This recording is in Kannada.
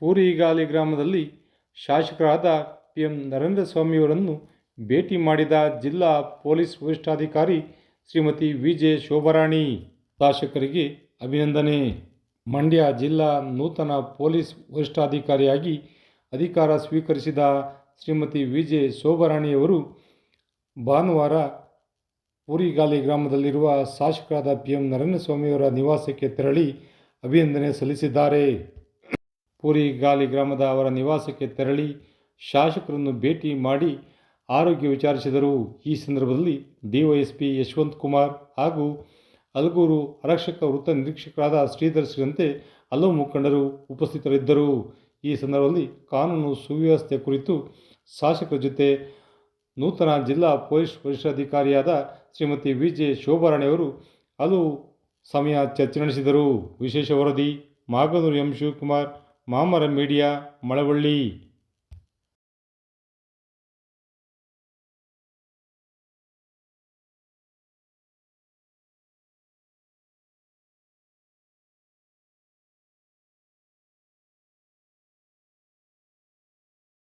ಪೂರಿಗಾಲಿ ಗ್ರಾಮದಲ್ಲಿ ಶಾಸಕರಾದ ಪಿ ಎಂ ನರೇಂದ್ರ ಸ್ವಾಮಿಯವರನ್ನು ಭೇಟಿ ಮಾಡಿದ ಜಿಲ್ಲಾ ಪೊಲೀಸ್ ವರಿಷ್ಠಾಧಿಕಾರಿ ಶ್ರೀಮತಿ ವಿ ಜೆ ಶೋಭರಾಣಿ. ಶಾಸಕರಿಗೆ ಅಭಿನಂದನೆ. ಮಂಡ್ಯ ಜಿಲ್ಲಾ ನೂತನ ಪೊಲೀಸ್ ವರಿಷ್ಠಾಧಿಕಾರಿಯಾಗಿ ಅಧಿಕಾರ ಸ್ವೀಕರಿಸಿದ ಶ್ರೀಮತಿ ವಿ ಜೆ ಶೋಭರಾಣಿಯವರು ಭಾನುವಾರ ಪೂರಿಗಾಲಿ ಗ್ರಾಮದಲ್ಲಿರುವ ಶಾಸಕರಾದ ಪಿ ಎಂ ನರೇಂದ್ರ ಸ್ವಾಮಿಯವರ ನಿವಾಸಕ್ಕೆ ತೆರಳಿ ಅಭಿನಂದನೆ ಸಲ್ಲಿಸಿದ್ದಾರೆ. ಪೂರಿಗಾಲಿ ಗ್ರಾಮದ ಅವರ ನಿವಾಸಕ್ಕೆ ತೆರಳಿ ಶಾಸಕರನ್ನು ಭೇಟಿ ಮಾಡಿ ಆರೋಗ್ಯ ವಿಚಾರಿಸಿದರು. ಈ ಸಂದರ್ಭದಲ್ಲಿ ಡಿವೈಎಸ್ಪಿ ಯಶವಂತ್ ಕುಮಾರ್ ಹಾಗೂ ಅಲಗೂರು ಆರಕ್ಷಕ ವೃತ್ತ ನಿರೀಕ್ಷಕರಾದ ಶ್ರೀಧರ್ ಸೇರಿದಂತೆ ಹಲವು ಮುಖಂಡರು ಉಪಸ್ಥಿತರಿದ್ದರು. ಈ ಸಂದರ್ಭದಲ್ಲಿ ಕಾನೂನು ಸುವ್ಯವಸ್ಥೆ ಕುರಿತು ಶಾಸಕರ ಜೊತೆ ನೂತನ ಜಿಲ್ಲಾ ಪೊಲೀಸ್ ವರಿಷ್ಠಾಧಿಕಾರಿಯಾದ ಶ್ರೀಮತಿ ವಿ ಜೆ ಶೋಭಾರಾಣಿಯವರು ಹಲವು ಸಮಯ ಚರ್ಚೆ ನಡೆಸಿದರು. ವಿಶೇಷ ವರದಿ, ಮಾಗನೂರು ಎಂ ಶಿವಕುಮಾರ್ மாமரம் மீடியா மலவள்ளி.